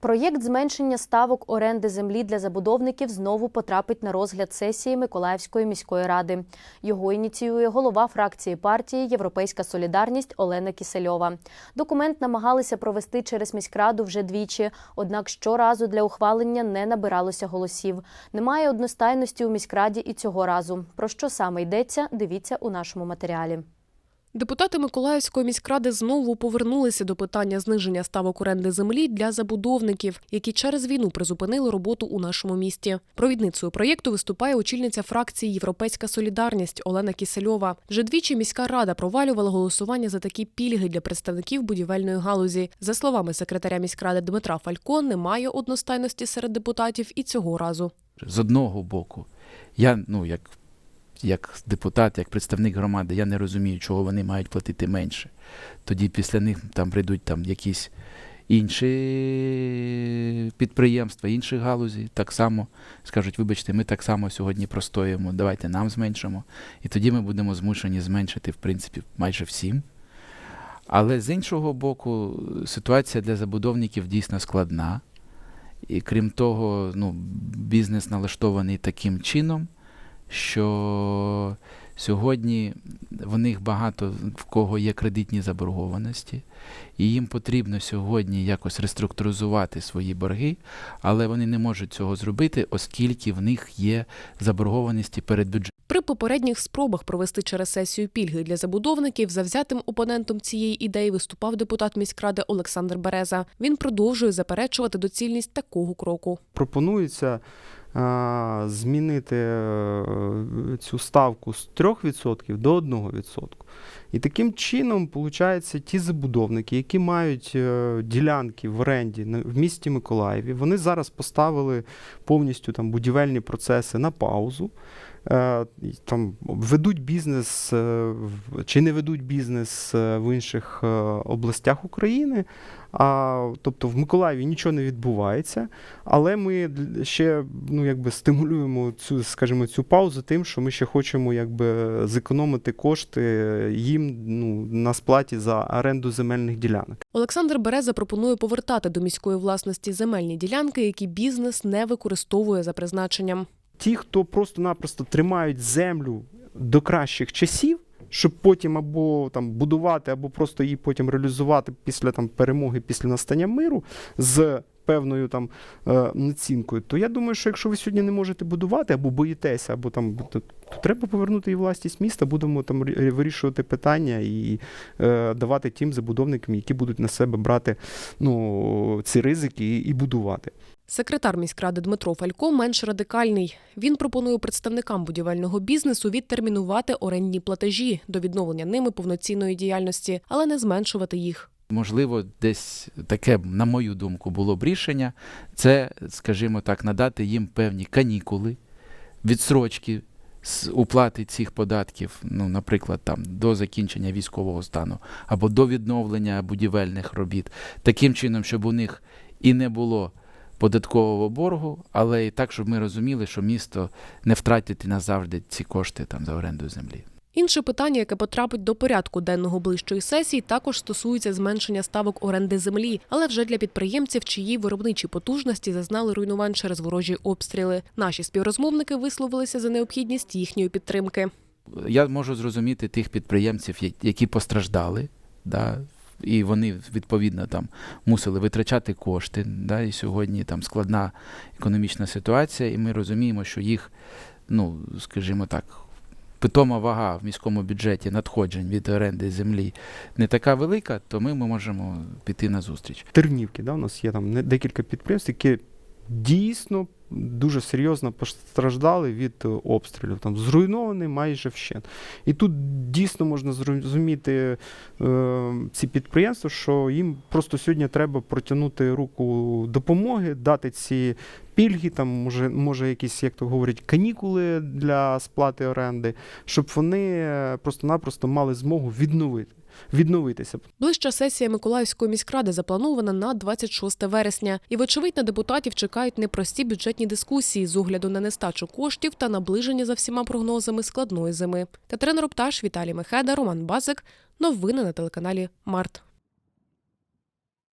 Проєкт зменшення ставок оренди землі для забудовників знову потрапить на розгляд сесії Миколаївської міської ради. Його ініціює голова фракції партії Європейська Солідарність Олена Кісельова. Документ намагалися провести через міськраду вже двічі, однак щоразу для ухвалення не набиралося голосів. Немає одностайності у міськраді і цього разу. Про що саме йдеться? Дивіться у нашому матеріалі. Депутати Миколаївської міськради знову повернулися до питання зниження ставок оренди землі для забудовників, які через війну призупинили роботу у нашому місті. Провідницею проєкту виступає очільниця фракції Європейська Солідарність Олена Кісельова. Вже двічі міська рада провалювала голосування за такі пільги для представників будівельної галузі. За словами секретаря міськради Дмитра Фалько, немає одностайності серед депутатів і цього разу. З одного боку, я, ну, як, як депутат, як представник громади, я не розумію, чого вони мають платити менше. Тоді після них там прийдуть там якісь інші підприємства, інші галузі, так само скажуть, вибачте, ми так само сьогодні простоїмо, давайте нам зменшимо. І тоді ми будемо змушені зменшити, в принципі, майже всім. Але з іншого боку, ситуація для забудовників дійсно складна. І крім того, ну, бізнес налаштований таким чином, що сьогодні в них багато в кого є кредитні заборгованості, і їм потрібно сьогодні якось реструктуризувати свої борги, але вони не можуть цього зробити, оскільки в них є заборгованості перед бюджетом. При попередніх спробах провести через сесію пільги для забудовників завзятим опонентом цієї ідеї виступав депутат міськради Олександр Береза. Він продовжує заперечувати доцільність такого кроку. пропонується змінити е, цю ставку з 3% до 1%. І таким чином, виходить, ті забудовники, які мають е, ділянки в оренді в місті Миколаєві, вони зараз поставили повністю там будівельні процеси на паузу. Е, Там ведуть бізнес е, чи не ведуть бізнес е, в інших областях України. А, тобто в Миколаєві нічого не відбувається, але ми ще ну, якби стимулюємо цю, скажімо, цю паузу тим, що ми ще хочемо якби, зекономити кошти їм ну, на сплаті за оренду земельних ділянок. Олександр Береза пропонує повертати до міської власності земельні ділянки, які бізнес не використовує за призначенням. Ті, хто просто-напросто тримають землю до кращих часів, щоб потім або там будувати, або просто її потім реалізувати після там перемоги, після настання миру з певною там е, націнкою, то я думаю, що якщо ви сьогодні не можете будувати або боїтеся, або там то, то треба повернути і власність міста, будемо там вирішувати питання і е, давати тим забудовникам, які будуть на себе брати ну, ці ризики і, і будувати. Секретар міськради Дмитро Фалько менш радикальний. Він пропонує представникам будівельного бізнесу відтермінувати орендні платежі до відновлення ними повноцінної діяльності, але не зменшувати їх. Можливо, десь таке, на мою думку, було б рішення. Це, скажімо так, надати їм певні канікули, відсрочки з уплати цих податків, ну, наприклад, там до закінчення військового стану або до відновлення будівельних робіт, таким чином, щоб у них і не було податкового боргу, але і так, щоб ми розуміли, що місто не втратить назавжди ці кошти там за оренду землі. Інше питання, яке потрапить до порядку денного ближчої сесії, також стосується зменшення ставок оренди землі, але вже для підприємців, чиї виробничі потужності зазнали руйнувань через ворожі обстріли. Наші співрозмовники висловилися за необхідність їхньої підтримки. я можу зрозуміти тих підприємців, які постраждали, да, і вони відповідно там мусили витрачати кошти. Да, і сьогодні там складна економічна ситуація, і ми розуміємо, що їх, ну скажімо так. Питома вага в міському бюджеті надходжень від оренди землі не така велика, то ми можемо піти на зустріч. Тернівки, да, у нас є там декілька підприємств, які дійсно дуже серйозно постраждали від е, обстрілів. Там зруйнований майже вщент. І тут дійсно можна зрозуміти е, ці підприємства, що їм просто сьогодні треба протягнути руку допомоги, дати ці пільги, там може, може якісь, як то говорять, канікули для сплати оренди, щоб вони е, просто-напросто мали змогу відновити. Відновитися, Ближча сесія Миколаївської міськради запланована на 26 вересня, і вочевидь на депутатів чекають непрості бюджетні дискусії з огляду на нестачу коштів та наближення за всіма прогнозами складної зими. Катерина Ропташ, Віталій Мехеда, Роман Базик. Новини на телеканалі Март.